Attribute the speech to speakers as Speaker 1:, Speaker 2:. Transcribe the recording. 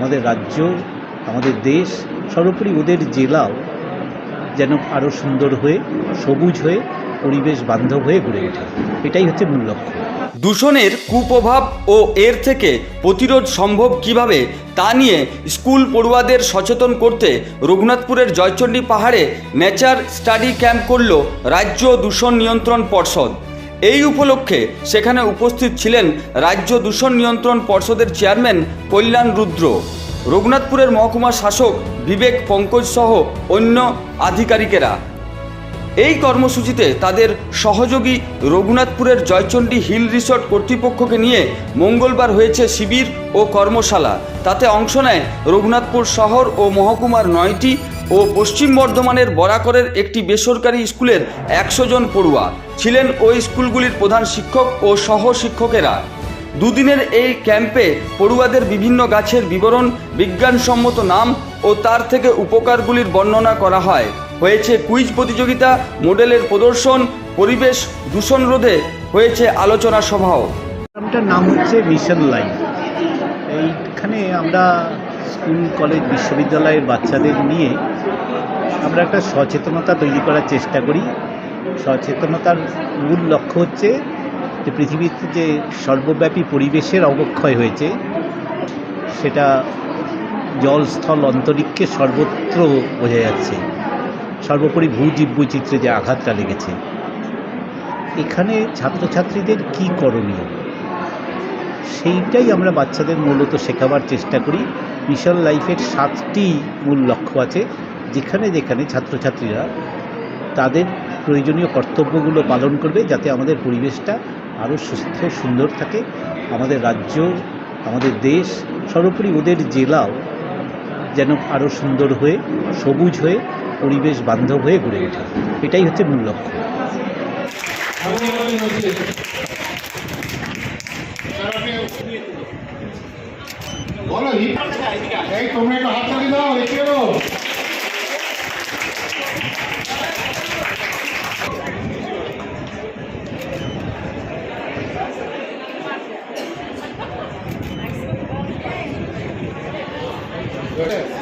Speaker 1: আমাদের রাজ্য আমাদের দেশ সর্বোপরি ওদের জেলাও যেন আরও সুন্দর হয়ে সবুজ হয়ে পরিবেশ বান্ধব হয়ে গড়ে ওঠে এটাই হচ্ছে মূল লক্ষ্য
Speaker 2: দূষণের কুপ্রভাব ও এর থেকে প্রতিরোধ সম্ভব কিভাবে তা নিয়ে স্কুল পড়ুয়াদের সচেতন করতে রঘুনাথপুরের জয়চণ্ডী পাহাড়ে নেচার স্টাডি ক্যাম্প করল রাজ্য দূষণ নিয়ন্ত্রণ পর্ষদ এই উপলক্ষে সেখানে উপস্থিত ছিলেন রাজ্য দূষণ নিয়ন্ত্রণ পর্ষদের চেয়ারম্যান কল্যাণ রুদ্র রঘুনাথপুরের মহকুমা শাসক বিবেক পঙ্কজ সহ অন্য আধিকারিকেরা এই কর্মসূচিতে তাদের সহযোগী রঘুনাথপুরের জয়চণ্ডী হিল রিসর্ট কর্তৃপক্ষকে নিয়ে মঙ্গলবার হয়েছে শিবির ও কর্মশালা তাতে অংশ নেয় রঘুনাথপুর শহর ও মহকুমার নয়টি ও পশ্চিম বর্ধমানের বরাকরের একটি বেসরকারি স্কুলের একশো জন পড়ুয়া ছিলেন ওই স্কুলগুলির প্রধান শিক্ষক ও সহ শিক্ষকেরা দুদিনের এই ক্যাম্পে পড়ুয়াদের বিভিন্ন গাছের বিবরণ বিজ্ঞানসম্মত নাম ও তার থেকে উপকারগুলির বর্ণনা করা হয় হয়েছে কুইজ প্রতিযোগিতা মডেলের প্রদর্শন পরিবেশ দূষণ রোধে হয়েছে আলোচনা সভাও
Speaker 1: নাম হচ্ছে মিশন লাইফ এইখানে আমরা স্কুল কলেজ বিশ্ববিদ্যালয়ের বাচ্চাদের নিয়ে আমরা একটা সচেতনতা তৈরি করার চেষ্টা করি সচেতনতার মূল লক্ষ্য হচ্ছে যে পৃথিবীতে যে সর্বব্যাপী পরিবেশের অবক্ষয় হয়েছে সেটা জল স্থল অন্তরিক্ষে সর্বত্র বোঝা যাচ্ছে সর্বোপরি ভূজীব বৈচিত্র্যে যে আঘাতটা লেগেছে এখানে ছাত্রছাত্রীদের কি করণীয় সেইটাই আমরা বাচ্চাদের মূলত শেখাবার চেষ্টা করি মিশন লাইফের সাতটি মূল লক্ষ্য আছে যেখানে যেখানে ছাত্রছাত্রীরা তাদের প্রয়োজনীয় কর্তব্যগুলো পালন করবে যাতে আমাদের পরিবেশটা আরও সুস্থ সুন্দর থাকে আমাদের রাজ্য আমাদের দেশ সর্বোপরি ওদের জেলাও যেন আরও সুন্দর হয়ে সবুজ হয়ে পরিবেশ বান্ধব হয়ে গড়ে ওঠে এটাই হচ্ছে মূল লক্ষ্য বলি এই তোমরা একটু হাত তালি দাও এদিকে দাও Good.